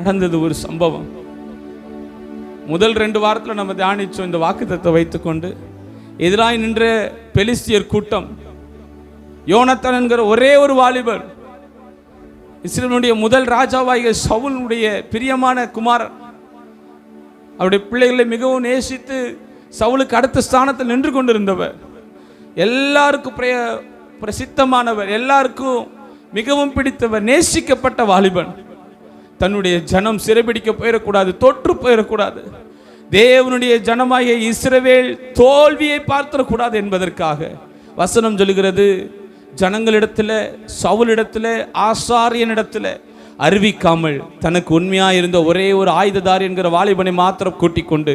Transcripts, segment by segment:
நடந்தது ஒரு சம்பவம். முதல் ரெண்டு வாரத்தில் நம்ம தியானிச்சோம் இந்த வாக்குத்தத்தை வைத்துக்கொண்டு. எதிராய் நின்ற பெலிஸ்தியர் கூட்டம். யோனத்தான் என்கிற ஒரே ஒரு வாலிபர். இஸ்ரேலுடைய முதல் ராஜாவாகிய சவுலுடைய பிரியமான குமாரன் அவருடைய பிள்ளைகளை மிகவும் நேசித்து சவுலுக்கு அடுத்த ஸ்தானத்தில் நின்று கொண்டிருந்தவர். எல்லாருக்கும் பிரய பிரசித்தமானவர். எல்லாருக்கும் மிகவும் பிடித்தவர். நேசிக்கப்பட்ட வாலிபன். தன்னுடைய ஜனம் சிறைபிடிக்க போயிடக்கூடாது தொற்று போயிடக்கூடாது. தேவனுடைய ஜனமாகிய இஸ்ரவேல் தோல்வியை பார்த்துடக்கூடாது என்பதற்காக வசனம் சொல்லுகிறது ஜனங்களிடத்தில் சவுலிடத்தில் ஆசாரியனிடத்தில் அறிவிக்காமல் தனக்கு உண்மையாக இருந்த ஒரே ஒரு ஆயுததாரி என்கிற வாலிபனை மாத்திரம் கூட்டிக் கொண்டு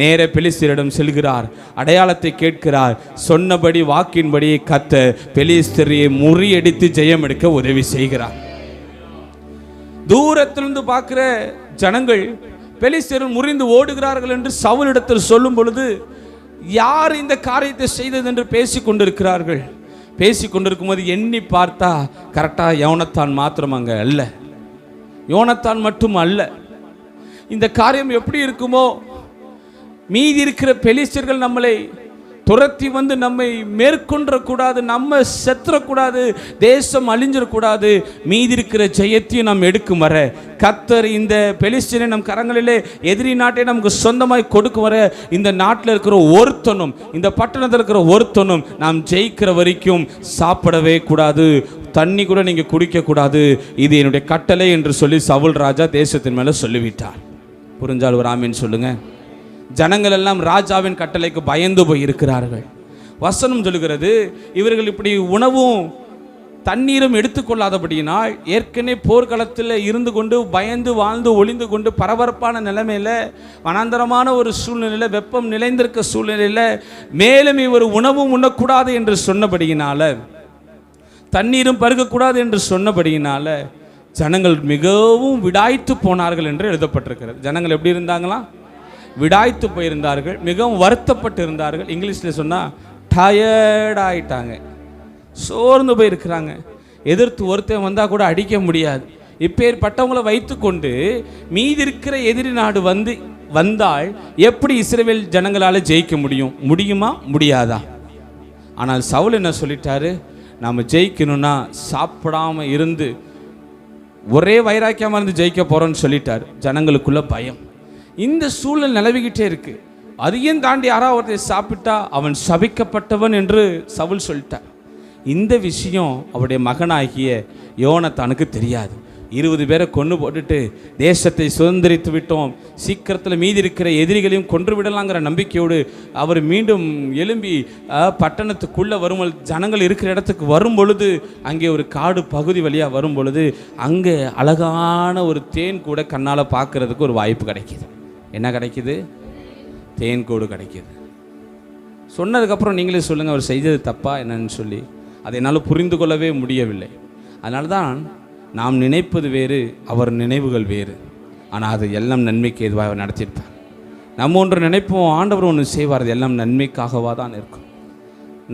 நேர பெலிஸ்தரிடம் செல்கிறார். அடையாளத்தை கேட்கிறார். சொன்னபடி வாக்கின்படி கத்த பெலிஸ்தரியை முறியடித்து ஜெயம் எடுக்க உதவி செய்கிறார். தூரத்திலிருந்து பார்க்குற ஜனங்கள் பெலிஸ்தர்கள் முறிந்து ஓடுகிறார்கள் என்று சவுலிடத்தில் சொல்லும் பொழுது யார் இந்த காரியத்தை செய்தது? என்று பேசி கொண்டிருக்கிறார்கள். பேசி கொண்டிருக்கும் போது எண்ணி பார்த்தா கரெக்டாக யோனத்தான் மாத்திரம் அங்கே அல்ல. யோனத்தான் மட்டும் அல்ல. இந்த காரியம் எப்படி இருக்குமோ மீதி இருக்கிற பெலிஸ்டர்கள் நம்மளை துரத்தி வந்து நம்மை மேற்கொண்டக்கூடாது நம்ம செத்துறக்கூடாது தேசம் அழிஞ்சிடக்கூடாது மீதி இருக்கிற ஜெயத்தையும் நாம் எடுக்கும் வர. கத்தர் இந்த பெலிஸ்டனை நம் கரங்களிலே எதிரி நாட்டை நமக்கு சொந்தமாய் கொடுக்கும் வர. இந்த நாட்டில் இருக்கிற ஒருத்தனும் இந்த பட்டணத்தில் இருக்கிற ஒருத்தனும் நாம் ஜெயிக்கிற வரைக்கும் சாப்பிடவே கூடாது. தண்ணி கூட நீங்கள் குடிக்கக்கூடாது. இது என்னுடைய கட்டளை என்று சொல்லி சவுல் ராஜா தேசத்தின் மேலே சொல்லிவிட்டார். புரிஞ்சால் ஒரு ஆமின்னு சொல்லுங்கள் ஜனங்கள் எல்லாம் ராஜாவின் கட்டளைக்கு பயந்து போய் இருக்கிறார்கள் வசனம் சொல்லுகிறது இவர்கள் இப்படி உணவும் தண்ணீரும் எடுத்துக்கொள்ளாதபடியினால் ஏற்கனவே போர்க்களத்தில் இருந்து கொண்டு பயந்து வாழ்ந்து ஒளிந்து கொண்டு பரபரப்பான நிலைமையில் வனாந்தரமான ஒரு சூழ்நிலையில் வெப்பம் நிலைந்திருக்க சூழ்நிலையில் மேலும் இவர் உணவும் உண்ணக்கூடாது என்று சொன்னபடியினால் தண்ணீரும் பருகக்கூடாது என்று சொன்னபடியினால் ஜனங்கள் மிகவும் விடாய்த்து போனார்கள் என்று எழுதப்பட்டிருக்கிறது. ஜனங்கள் எப்படி இருந்தாங்களாம்? விடாய்த்து போயிருந்தார்கள் மிகவும் வருத்தப்பட்டு இருந்தார்கள் இங்கிலீஷில் சொன்னால் டயர்டாயிட்டாங்க சோர்ந்து போயிருக்கிறாங்க. எதிர்த்து ஒருத்தன் வந்தால் கூட அடிக்க முடியாது. இப்பேற்பட்டவங்களை வைத்துக்கொண்டு மீதி இருக்கிற எதிரி நாடு வந்து வந்தால் எப்படி இஸ்ரேல் ஜனங்களால் ஜெயிக்க முடியும்? முடியுமா? முடியாதா? ஆனால் சவுல் என்ன சொல்லிட்டாரு? நாம் ஜெயிக்கணும்னா சாப்பிடாம இருந்து ஒரே வைராக்கியமாக இருந்து ஜெயிக்க போகிறோன்னு சொல்லிட்டார். ஜனங்களுக்குள்ள பயம். இந்த சூழல் நிலவிக்கிட்டே இருக்கு. அதையும் தாண்டி யாராவது ஒருத்தர் சாப்பிட்டா அவன் சபிக்கப்பட்டவன் என்று சவுல் சொல்லிட்டார். இந்த விஷயம் அவருடைய மகனாகிய யோனத்தானுக்கு தெரியாது. இருபது பேரை கொண்டு போட்டுட்டு தேசத்தை சுதந்திரித்து விட்டோம். சீக்கிரத்தில் மீதி இருக்கிற எதிரிகளையும் கொன்று விடலாங்கிற நம்பிக்கையோடு அவர் மீண்டும் எழும்பி பட்டணத்துக்குள்ளே வரும் ஜனங்கள் இருக்கிற இடத்துக்கு வரும் பொழுது அங்கே ஒரு காடு பகுதி வழியாக வரும் பொழுது அங்கே அழகான ஒரு தேன் கூட கண்ணால் பார்க்கறதுக்கு ஒரு வாய்ப்பு கிடைக்கிது. என்ன கிடைக்குது? தேன் கூடு கிடைக்கிது. சொன்னதுக்கப்புறம் நீங்களே சொல்லுங்கள் அவர் செய்தது தப்பா என்னன்னு சொல்லி. அதை என்னால் புரிந்து கொள்ளவே முடியவில்லை. அதனால தான் நாம் நினைப்பது வேறு அவர் நினைவுகள் வேறு. ஆனால் அது எல்லாம் நன்மைக்கு எதுவாக அவர் நடத்தியிருப்பார். நம்ம ஒன்று நினைப்போம் ஆண்டவர் ஒன்று செய்வார் அது எல்லாம் நன்மைக்காகவா தான் இருக்கும்.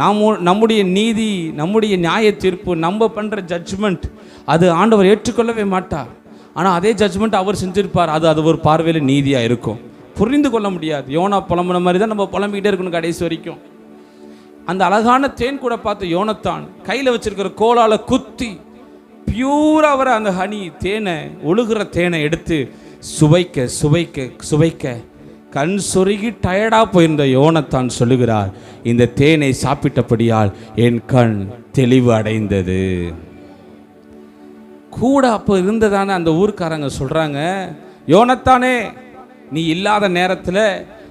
நாம் நம்முடைய நீதி நம்முடைய நியாய தீர்ப்பு நம்ம பண்ணுற ஜட்ஜ்மெண்ட் அது ஆண்டவர் ஏற்றுக்கொள்ளவே மாட்டார். ஆனால் அதே ஜட்ஜ்மெண்ட் அவர் செஞ்சிருப்பார். அது அது ஒரு பார்வையில் நீதியாக இருக்கும். புரிந்து கொள்ள முடியாது. யோனா புலம்புன மாதிரி தான் நம்ம புலம்பிக்கிட்டே இருக்கணும் கடைசி வரைக்கும். அந்த அழகான தேன் கூட பார்த்து யோனத்தான் கையில் வச்சிருக்கிற கோலால் குத்தி பியூராக வர அந்த ஹனி தேனை ஒழுகுற தேனை எடுத்து சுவைக்க சுவைக்க சுவைக்க கண் சொருகி டயர்டாக போயிருந்த யோனத்தான் சொல்லுகிறார் இந்த தேனை சாப்பிட்டபடியால் என் கண் தெளிவு அடைந்தது. கூட அப்போ இருந்ததான அந்த ஊர்க்காரங்க சொல்கிறாங்க யோனத்தானே நீ இல்லாத நேரத்தில்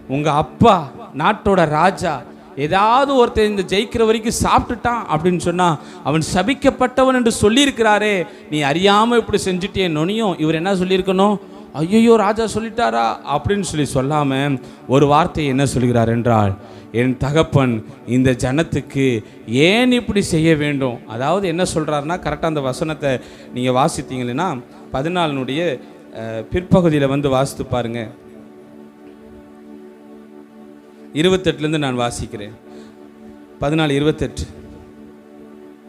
உங்கள் அப்பா நாட்டோட ராஜா ஏதாவது ஒருத்தன் இந்த ஜெயிக்கிற வரைக்கும் சாப்பிட்டுட்டான் அப்படின்னு சொன்னால் அவன் சபிக்கப்பட்டவன் என்று சொல்லியிருக்கிறாரே நீ அறியாமல் இப்படி செஞ்சுட்டே நொனியும் இவர் என்ன சொல்லியிருக்கணும்? ஐயோ ராஜா சொல்லிட்டாரா? அப்படின்னு சொல்லி சொல்லாமல் ஒரு வார்த்தை என்ன சொல்கிறார் என்றால் என் தகப்பன் இந்த ஜனத்துக்கு ஏன் இப்படி செய்ய வேண்டும்? அதாவது என்ன சொல்கிறாருன்னா கரெக்டாக அந்த வசனத்தை நீங்கள் வாசித்தீங்கன்னா பதினாலினுடைய பிற்பகுதியில் வந்து வாசித்து பாருங்க. இருபத்தெட்டுலேருந்து நான் வாசிக்கிறேன். பதினாலு இருபத்தெட்டு.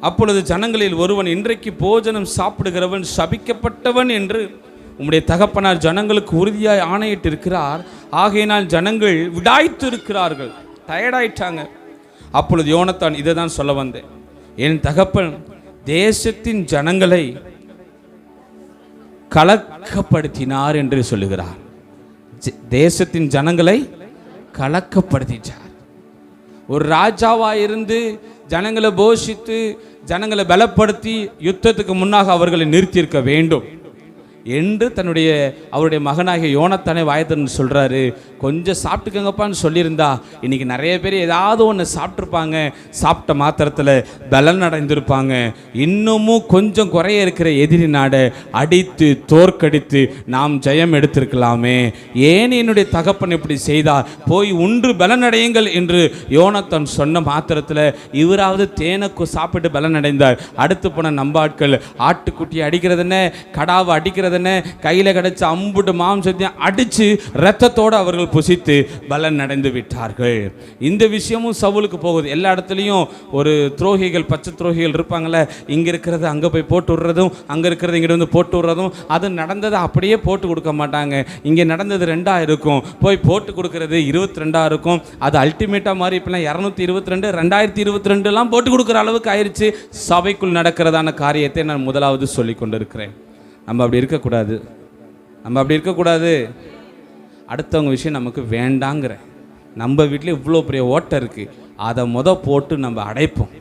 அப்பொழுது ஜனங்களில் ஒருவன் இன்றைக்கு போஜனம் சாப்பிடுகிறவன் சபிக்கப்பட்டவன் என்று உம்முடைய தகப்பனார் ஜனங்களுக்கு உறுதியாய் ஆணையிட்டு இருக்கிறார் ஆகையினால் ஜனங்கள் விடாய்த்து இருக்கிறார்கள் டயர்டாயிட்டாங்க. அப்பொழுது யோனத்தான் இதை தான் சொல்ல வந்தேன். என் தகப்பன் தேசத்தின் ஜனங்களை கலக்கப்படுத்தினார் என்று சொல்லுகிறார். தேசத்தின் ஜனங்களை கலக்கப்படுத்திட்டார் ஒரு ராஜாவாக இருந்து ஜனங்களை போஷித்து ஜனங்களை பலப்படுத்தி யுத்தத்துக்கு முன்னாக அவர்களை நிறுத்தியிருக்க வேண்டும். என்று தன்னுடைய அவருடைய மகனாகிய யோனத்தானே வாயத்தன் சொல்கிறாரு கொஞ்சம் சாப்பிட்டுக்கங்கப்பான்னு சொல்லியிருந்தா இன்றைக்கி நிறைய பேர் ஏதாவது ஒன்று சாப்பிட்ருப்பாங்க சாப்பிட்ட மாத்திரத்தில் பலன் அடைந்திருப்பாங்க. இன்னமும் கொஞ்சம் குறைய இருக்கிற எதிரி நாடை அடித்து தோற்கடித்து நாம் ஜெயம் எடுத்திருக்கலாமே. ஏன் என்னுடைய தகப்பன் இப்படி செய்தார் போய் உன்று பலனடையுங்கள் என்று யோனத்தன் சொன்ன மாத்திரத்தில் இவராவது தேனக்கு சாப்பிட்டு பலன் அடைந்தார். அடுத்து போன நம்பாட்கள் ஆட்டுக்குட்டியை அடிக்கிறதுன்னு? கடாவை அடிக்கிறது என்ன கையில் கிடைச்ச அம்புட்டு மாம்சத்தையும் அடித்து ரத்தத்தோடு அவர்கள் புசித்து பலன் அடைந்து விட்டார்கள். இந்த விஷயமும் சவுலுக்கு போகுது. எல்லா இடத்துலையும் ஒரு துரோகிகள் பச்சை துரோகிகள் இருப்பாங்கல்ல இங்கே இருக்கிறது அங்கே போய் போட்டு விடுறதும் அங்கே இருக்கிறது இங்கிட்ட வந்து போட்டு விடுறதும் அது நடந்ததை அப்படியே போட்டு கொடுக்க மாட்டாங்க. இங்கே நடந்தது ரெண்டாக இருக்கும். போய் போட்டு கொடுக்கறது இருபத்தி ரெண்டாக இருக்கும். அது அல்டிமேட்டாக மாதிரி இப்போலாம் இரநூத்தி இருபத்தி ரெண்டு ரெண்டாயிரத்தி இருபத்தி ரெண்டுலாம் போட்டு கொடுக்குற அளவுக்கு ஆயிடுச்சு சபைக்குள் நடக்கிறதான காரியத்தை நான் முதலாவது சொல்லி கொண்டிருக்கிறேன். நம்ம அப்படி இருக்கக்கூடாது. நம்ம அப்படி இருக்கக்கூடாது. அடுத்தவங்க விஷயம் நமக்கு வேண்டாங்கிற. நம்ம வீட்டில் இவ்வளோ பெரிய ஓட்டை இருக்குது அதை மொதல் போட்டு நம்ம அடைப்போம்.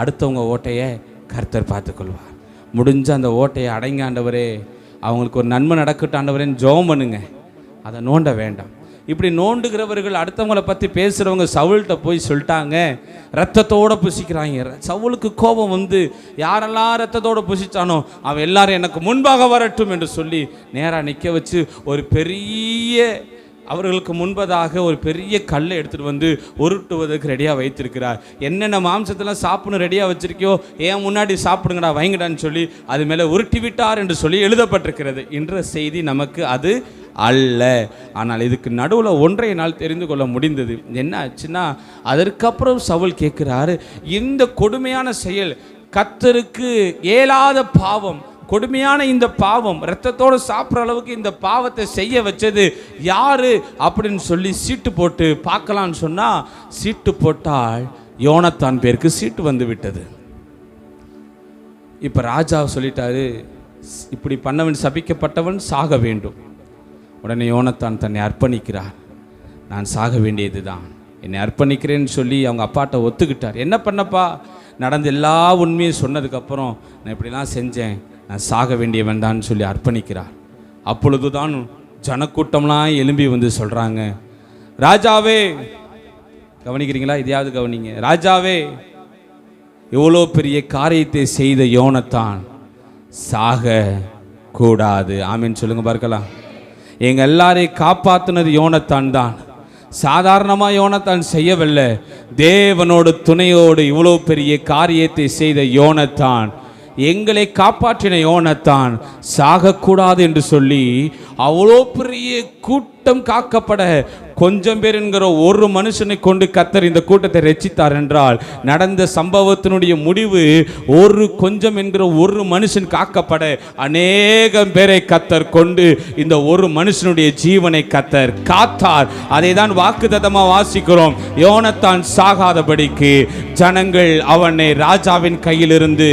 அடுத்தவங்க ஓட்டையை கர்த்தர் பார்த்துக்கொள்வார். முடிஞ்ச அந்த ஓட்டையை அடைங்க ஆண்டவரே அவங்களுக்கு ஒரு நன்மை நடக்கட்டும் ஆண்டவரேன்னு பண்ணுங்க. அதை நோண்ட வேண்டாம். இப்படி நோண்டுகிறவர்கள் அடுத்தவங்களை பற்றி பேசுகிறவங்க சவுல்கிட்ட போய் சொல்லிட்டாங்க. ரத்தத்தோடு புசிக்கிறாங்க. சவுளுக்கு சவுலுக்கு கோபம் வந்து யாரெல்லாம் ரத்தத்தோடு புசித்தானோ அவன் எல்லாரும் எனக்கு முன்பாக வரட்டும் என்று சொல்லி நேராக நிற்க வச்சு ஒரு பெரிய அவர்களுக்கு முன்பதாக ஒரு பெரிய கல்லை எடுத்துகிட்டு வந்து உருட்டுவதற்கு ரெடியாக வைத்திருக்கிறார். என்னென்ன மாம்சத்தெல்லாம் சாப்பிடணும் ரெடியாக வச்சிருக்கியோ ஏன் முன்னாடி சாப்பிடுங்கடா வைங்கடான்னு சொல்லி அது மேலே உருட்டி விட்டார் என்று சொல்லி எழுதப்பட்டிருக்கிறது. என்ற செய்தி நமக்கு அது அல்ல. ஆனால் இதுக்கு நடுவில் ஒன்றை நாள் தெரிந்து கொள்ள முடிந்தது. என்ன ஆச்சுன்னா அதற்கப்புறம் சவுல் கேட்குறாரு இந்த கொடுமையான செயல் கத்தருக்கு இயலாத பாவம் கொடுமையான இந்த பாவம் ரத்தத்தோடு சாப்பிட்ற அளவுக்கு இந்த பாவத்தை செய்ய வச்சது யாரு? அப்படின்னு சொல்லி சீட்டு போட்டு பார்க்கலான்னு சொன்னால் சீட்டு போட்டால் யோனத்தான் பேருக்கு சீட்டு வந்து விட்டது. இப்போ ராஜா சொல்லிட்டாரு இப்படி பண்ணவன் சபிக்கப்பட்டவன் சாக வேண்டும். உடனே யோனத்தான் தன்னை அர்ப்பணிக்கிறார். நான் சாக வேண்டியதுதான். என்னை அர்ப்பணிக்கிறேன்னு சொல்லி அவங்க அப்பாட்ட ஒத்துக்கிட்டார். என்ன பண்ணப்பா? நடந்த எல்லா உண்மையும் சொன்னதுக்கப்புறம் நான் இப்படிலாம் செஞ்சேன். நான் சாக வேண்டியவன் தான் சொல்லி அர்ப்பணிக்கிறார். அப்பொழுது தான் ஜனக்கூட்டம்லாம் எழும்பி வந்து சொல்கிறாங்க ராஜாவே! கவனிக்கிறீங்களா? இதையாவது கவனிங்க. ராஜாவே! எவ்வளோ பெரிய காரியத்தை செய்த யோனத்தான் சாக கூடாது. ஆமின்னு சொல்லுங்கள் பார்க்கலாம். எங்கள் எல்லாரையும் காப்பாற்றினது யோனத்தான் தான். சாதாரணமாக யோனத்தான் செய்யவில்லை. தேவனோடு துணையோடு இவ்வளோ பெரிய காரியத்தை செய்த யோனத்தான். எங்களை காப்பாற்றின யோனத்தான் சாகக்கூடாது என்று சொல்லி அவ்வளோ பெரிய கூட்டம் காக்கப்பட கொஞ்சம் பேர் என்கிற ஒரு மனுஷனை கொண்டு கத்தர் இந்த கூட்டத்தை ரச்சித்தார் என்றால் நடந்த சம்பவத்தினுடைய முடிவு ஒரு கொஞ்சம் என்கிற ஒரு மனுஷன் காக்கப்பட அநேகம் பேரை கத்தர் கொண்டு இந்த ஒரு மனுஷனுடைய ஜீவனை கத்தர் காத்தார். அதை தான் வாக்குத்தத்தமா வாசிக்கிறோம். யோனத்தான் சாகாதபடிக்கு ஜனங்கள் அவனை ராஜாவின் கையிலிருந்து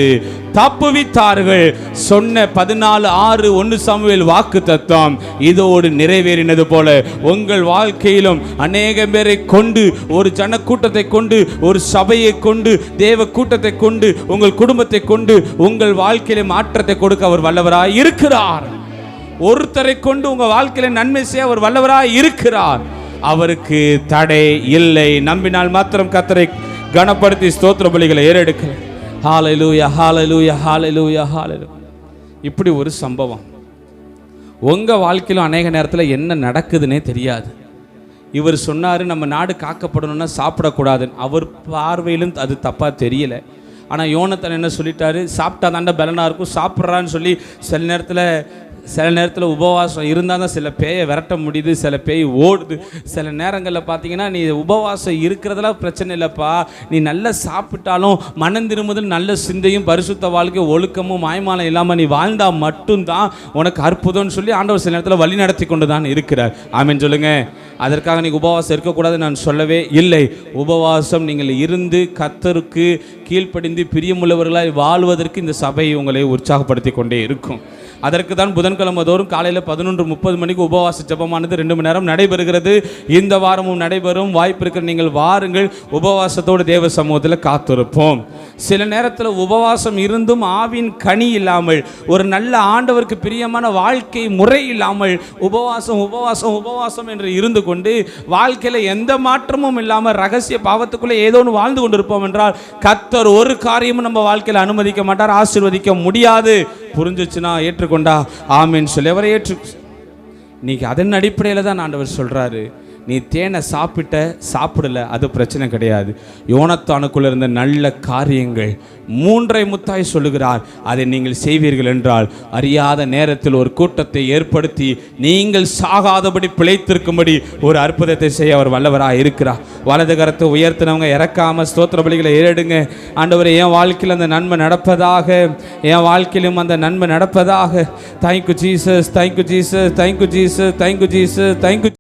தப்புவித்தார்கள். சொன்ன பதினாலு ஆறு ஒன்று சாமுவேல் வாக்கு தத்துவம் இதோடு நிறைவேறினது போல உங்கள் வாழ்க்கையிலும் அநேக பேரை கொண்டு ஒரு ஜனக்கூட்டத்தை கொண்டு ஒரு சபையை கொண்டு தேவ கூட்டத்தை கொண்டு உங்கள் குடும்பத்தை கொண்டு உங்கள் வாழ்க்கையில மாற்றத்தை கொடுக்க அவர் வல்லவராய் இருக்கிறார். ஒருத்தரை கொண்டு உங்கள் வாழ்க்கையில நன்மை செய்ய அவர் வல்லவராய் இருக்கிறார். அவருக்கு தடை இல்லை. நம்பினால் மாத்திரம் கத்தரை கனப்படுத்தி ஸ்தோத்திர பலிகளை ஏறெடுக்கலாம் ஹாலலூயா ஹாலலூயா ஹாலலூயா ஹாலலு இப்படி ஒரு சம்பவம். உங்கள் வாழ்க்கையிலும் அநேக நேரத்தில் என்ன நடக்குதுன்னே தெரியாது. இவர் சொன்னார் நம்ம நாடு காக்கப்படணும்னா சாப்பிடக்கூடாதுன்னு. அவர் பார்வையிலும் அது தப்பாக தெரியல. ஆனால் யோனத்தன் என்ன சொல்லிட்டாரு? சாப்பிட்டா தாண்டா பலனாக இருக்கும் சாப்பிட்றான்னு சொல்லி சில நேரத்தில் சில நேரத்தில் உபவாசம் இருந்தால் தான் சில பேயை விரட்ட முடியுது சில பேய் ஓடுது. சில நேரங்களில் பார்த்தீங்கன்னா நீ உபவாசம் இருக்கிறதெல்லாம் பிரச்சனை இல்லைப்பா. நீ நல்லா சாப்பிட்டாலும் மனம் திரும்புதல் நல்ல சிந்தையும் பரிசுத்த வாழ்க்கை ஒழுக்கமும் மாயமானம் இல்லாமல் நீ வாழ்ந்தால் மட்டும்தான் உனக்கு அற்புதம்னு சொல்லி ஆண்டவர் சில நேரத்தில் வழி நடத்தி கொண்டு தான் இருக்கிறார். ஆமீன் சொல்லுங்க. அதற்காக நீ உபவாசம் இருக்கக்கூடாது நான் சொல்லவே இல்லை. உபவாசம் நீங்கள் இருந்து கத்தருக்கு கீழ்ப்படிந்து பிரியமுள்ளவர்களாய் வாழ்வதற்கு இந்த சபை உங்களை உற்சாகப்படுத்தி கொண்டே இருக்கும். அதற்கு தான் புதன்கிழமை தோறும் காலையில் பதினொன்று முப்பது மணிக்கு உபவாச ஜபமானது ரெண்டு மணி நேரம் நடைபெறுகிறது. இந்த வாரமும் நடைபெறும். வாய்ப்பு இருக்கிற நீங்கள் வாருங்கள். உபவாசத்தோடு தேவ சமூகத்தில் காத்திருப்போம். சில நேரத்தில் உபவாசம் இருந்தும் ஆவின் கனி இல்லாமல் ஒரு நல்ல ஆண்டவருக்கு பிரியமான வாழ்க்கை முறை இல்லாமல் உபவாசம் உபவாசம் உபவாசம் என்று இருந்து கொண்டு வாழ்க்கையில் எந்த மாற்றமும் இல்லாமல் ரகசிய பாவத்துக்குள்ளே ஏதோ ஒன்று வாழ்ந்து கொண்டிருப்போம் என்றால் கத்தர் ஒரு காரியமும் நம்ம வாழ்க்கையில் அனுமதிக்க மாட்டார் ஆசீர்வதிக்க முடியாது. புரிஞ்சிச்சுன்னா ஏற்றுக்கொண்டா ஆமீன் சொல்லி அவரை ஏற்று இன்னைக்கு அதன் அடிப்படையில் தான் ஆண்டவர் சொல்கிறாரு நீ தேனை சாப்பிட்ட சாப்பிடல அது பிரச்சனை கிடையாது. யோனத்தானுக்குள்ள இருந்த நல்ல காரியங்கள் மூன்றை முத்தாய் சொல்லுகிறார். அதை நீங்கள் செய்வீர்கள் என்றால் அறியாத நேரத்தில் ஒரு கூட்டத்தை ஏற்படுத்தி நீங்கள் சாகாதபடி பிழைத்திருக்கும்படி ஒரு அற்புதத்தை செய்ய அவர் வல்லவராக இருக்கிறார். வலது கரத்தை உயர்த்தினவங்க இறக்காம ஸ்தோத்திர பலிகளை ஏறிடுங்க. ஆண்டவர் என் வாழ்க்கையில் அந்த நன்மை நடப்பதாக என் வாழ்க்கையிலும் அந்த நன்மை நடப்பதாக. Thank you Jesus thank you Jesus thank you Jesus thank you Jesus thank you